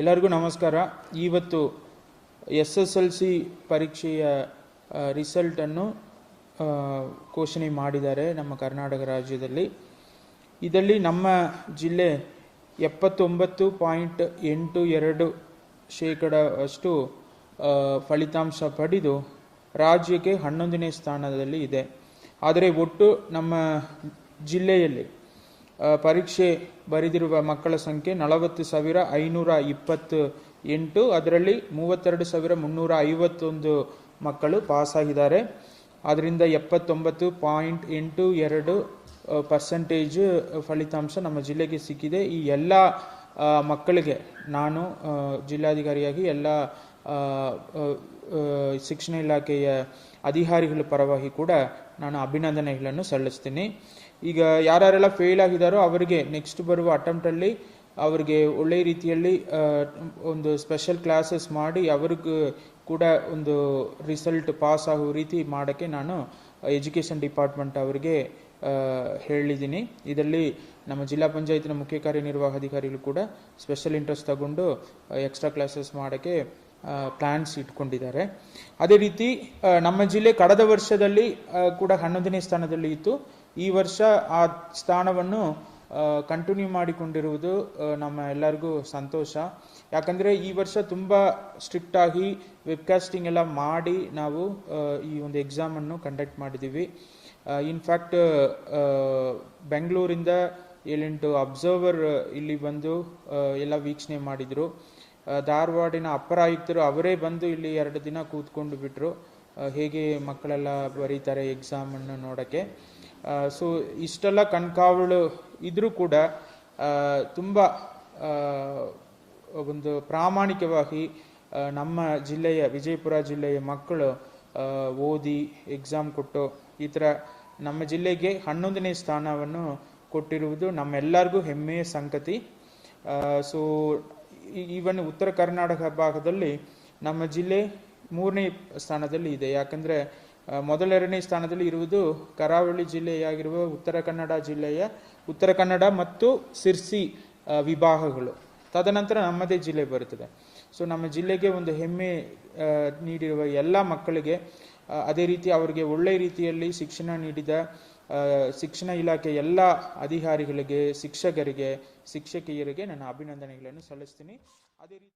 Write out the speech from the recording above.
ಎಲ್ಲರಿಗೂ ನಮಸ್ಕಾರ. ಇವತ್ತು ಎಸ್ ಎಸ್ ಎಲ್ ಸಿ ಪರೀಕ್ಷೆಯ ರಿಸಲ್ಟನ್ನು ಘೋಷಣೆ ಮಾಡಿದ್ದಾರೆ ನಮ್ಮ ಕರ್ನಾಟಕ ರಾಜ್ಯದಲ್ಲಿ. ಇದರಲ್ಲಿ ನಮ್ಮ ಜಿಲ್ಲೆ ಎಪ್ಪತ್ತೊಂಬತ್ತು ಪಾಯಿಂಟ್ ಎಂಟು ಎರಡು ಶೇಕಡ ಅಷ್ಟು ಫಲಿತಾಂಶ ಪಡೆದು ರಾಜ್ಯಕ್ಕೆ ಹನ್ನೊಂದನೇ ಸ್ಥಾನದಲ್ಲಿ ಇದೆ. ಆದರೆ ಒಟ್ಟು ನಮ್ಮ ಜಿಲ್ಲೆಯಲ್ಲಿ ಪರೀಕ್ಷೆ ಬರೆದಿರುವ ಮಕ್ಕಳ ಸಂಖ್ಯೆ ನಲವತ್ತು ಸಾವಿರ ಐನೂರ ಇಪ್ಪತ್ತು ಎಂಟು. ಅದರಲ್ಲಿ ಮೂವತ್ತೆರಡು ಸಾವಿರ ಮುನ್ನೂರ ಐವತ್ತೊಂದು ಮಕ್ಕಳು ಪಾಸಾಗಿದ್ದಾರೆ. ಅದರಿಂದ ಎಪ್ಪತ್ತೊಂಬತ್ತು ಪಾಯಿಂಟ್ ಎಂಟು ಎರಡು ಪರ್ಸೆಂಟೇಜ್ ಫಲಿತಾಂಶ ನಮ್ಮ ಜಿಲ್ಲೆಗೆ ಸಿಕ್ಕಿದೆ. ಈ ಎಲ್ಲ ಮಕ್ಕಳಿಗೆ ನಾನು ಜಿಲ್ಲಾಧಿಕಾರಿಯಾಗಿ ಎಲ್ಲ ಶಿಕ್ಷಣ ಇಲಾಖೆಯ ಅಧಿಕಾರಿಗಳ ಪರವಾಗಿ ಕೂಡ ನಾನು ಅಭಿನಂದನೆಗಳನ್ನು ಸಲ್ಲಿಸ್ತೀನಿ. ಈಗ ಯಾರ್ಯಾರೆಲ್ಲ ಫೇಲ್ ಆಗಿದ್ದಾರೋ ಅವರಿಗೆ ನೆಕ್ಸ್ಟ್ ಬರುವ ಅಟೆಂಪ್ಟಲ್ಲಿ ಅವರಿಗೆ ಒಳ್ಳೆಯ ರೀತಿಯಲ್ಲಿ ಒಂದು ಸ್ಪೆಷಲ್ ಕ್ಲಾಸಸ್ ಮಾಡಿ ಅವ್ರಿಗೂ ಕೂಡ ಒಂದು ರಿಸಲ್ಟ್ ಪಾಸ್ ಆಗೋ ರೀತಿ ಮಾಡೋಕ್ಕೆ ನಾನು ಎಜುಕೇಷನ್ ಡಿಪಾರ್ಟ್ಮೆಂಟ್ ಅವರಿಗೆ ಹೇಳಿದ್ದೀನಿ. ಇದರಲ್ಲಿ ನಮ್ಮ ಜಿಲ್ಲಾ ಪಂಚಾಯತಿನ ಮುಖ್ಯ ಕಾರ್ಯನಿರ್ವಾಹಾಧಿಕಾರಿಗಳು ಕೂಡ ಸ್ಪೆಷಲ್ ಇಂಟ್ರೆಸ್ಟ್ ತಗೊಂಡು ಎಕ್ಸ್ಟ್ರಾ ಕ್ಲಾಸಸ್ ಮಾಡೋಕ್ಕೆ ಪ್ಲ್ಯಾನ್ಸ್ ಇಟ್ಕೊಂಡಿದ್ದಾರೆ. ಅದೇ ರೀತಿ ನಮ್ಮ ಜಿಲ್ಲೆ ಕಳೆದ ವರ್ಷದಲ್ಲಿ ಕೂಡ ಹನ್ನೊಂದನೇ ಸ್ಥಾನದಲ್ಲಿ ಇತ್ತು. ಈ ವರ್ಷ ಆ ಸ್ಥಾನವನ್ನು ಕಂಟಿನ್ಯೂ ಮಾಡಿಕೊಂಡಿರುವುದು ನಮ್ಮ ಎಲ್ಲರಿಗೂ ಸಂತೋಷ. ಯಾಕಂದರೆ ಈ ವರ್ಷ ತುಂಬ ಸ್ಟ್ರಿಕ್ಟಾಗಿ ವೆಬ್ಕಾಸ್ಟಿಂಗ್ ಎಲ್ಲ ಮಾಡಿ ನಾವು ಈ ಒಂದು ಎಕ್ಸಾಮನ್ನು ಕಂಡಕ್ಟ್ ಮಾಡಿದ್ದೀವಿ. ಇನ್ಫ್ಯಾಕ್ಟ್ ಬೆಂಗಳೂರಿಂದ ಏಳೆಂಟು ಅಬ್ಸರ್ವರ್ ಇಲ್ಲಿ ಬಂದು ಎಲ್ಲ ವೀಕ್ಷಣೆ ಮಾಡಿದರು. ಧಾರವಾಡಿನ ಅಪರ ಆಯುಕ್ತರು ಅವರೇ ಬಂದು ಇಲ್ಲಿ ಎರಡು ದಿನ ಕೂತ್ಕೊಂಡು ಬಿಟ್ಟರು ಹೇಗೆ ಮಕ್ಕಳೆಲ್ಲ ಬರೀತಾರೆ ಎಕ್ಸಾಮನ್ನು ನೋಡೋಕ್ಕೆ. ಸೊ ಇಷ್ಟೆಲ್ಲ ಕಣ್ಕಾವಳು ಇದ್ರೂ ಕೂಡ ತುಂಬ ಒಂದು ಪ್ರಾಮಾಣಿಕವಾಗಿ ನಮ್ಮ ಜಿಲ್ಲೆಯ, ವಿಜಯಪುರ ಜಿಲ್ಲೆಯ ಮಕ್ಕಳು ಓದಿ ಎಕ್ಸಾಮ್ ಕೊಟ್ಟು ಈ ಥರ ನಮ್ಮ ಜಿಲ್ಲೆಗೆ ಹನ್ನೊಂದನೇ ಸ್ಥಾನವನ್ನು ಕೊಟ್ಟಿರುವುದು ನಮ್ಮೆಲ್ಲರಿಗೂ ಹೆಮ್ಮೆಯ ಸಂಗತಿ. ಸೊ ಈವನ್ ಉತ್ತರ ಕರ್ನಾಟಕ ಭಾಗದಲ್ಲಿ ನಮ್ಮ ಜಿಲ್ಲೆ ಮೂರನೇ ಸ್ಥಾನದಲ್ಲಿ ಇದೆ. ಯಾಕಂದರೆ ಮೊದಲೆರಡನೇ ಸ್ಥಾನದಲ್ಲಿ ಇರುವುದು ಕರಾವಳಿ ಜಿಲ್ಲೆಯಾಗಿರುವ ಉತ್ತರ ಕನ್ನಡ ಜಿಲ್ಲೆಯ ಉತ್ತರ ಕನ್ನಡ ಮತ್ತು ಸಿರ್ಸಿ ವಿಭಾಗಗಳು. ತದನಂತರ ನಮ್ಮದೇ ಜಿಲ್ಲೆ ಬರುತ್ತದೆ. ಸೊ, ನಮ್ಮ ಜಿಲ್ಲೆಗೆ ಒಂದು ಹೆಮ್ಮೆ ನೀಡಿರುವ ಎಲ್ಲ ಮಕ್ಕಳಿಗೆ ಅದೇ ರೀತಿ ಅವರಿಗೆ ಒಳ್ಳೆಯ ರೀತಿಯಲ್ಲಿ ಶಿಕ್ಷಣ ನೀಡಿದ ಶಿಕ್ಷಣ ಇಲಾಖೆ ಎಲ್ಲ ಅಧಿಕಾರಿಗಳಿಗೆ ಶಿಕ್ಷಕರಿಗೆ ಶಿಕ್ಷಕಿಯರಿಗೆ ನನ್ನ ಅಭಿನಂದನೆಗಳನ್ನು ಸಲ್ಲಿಸ್ತೀನಿ. ಅದೇ ರೀತಿ